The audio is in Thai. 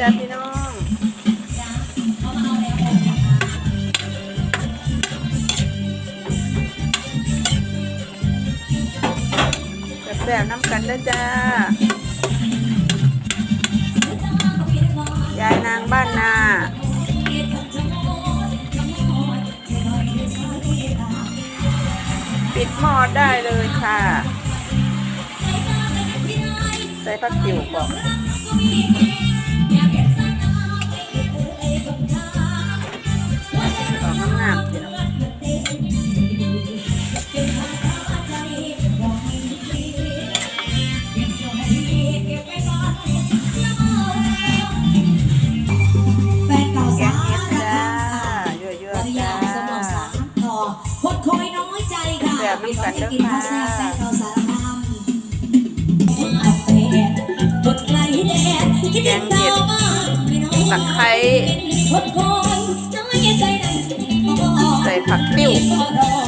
จ้าพี่น้องแซ่บๆน้ำกันเด้จ้ายายนางบ้านนาปิดหม้อได้เลยค่ะ ใส่ผักจิ๋วบอกของ คนคอยน้อยใจค่ะแบบนี้กันเด้อกินข้าวแซ่บค่ะแฟนเก่าสารคามอาแฟนบดไกลแดดคิดถึงเก่ามากไม่น้อยตะไคร้คนคอยน้อยใจนั้นใส่ผักติ้วก็รอ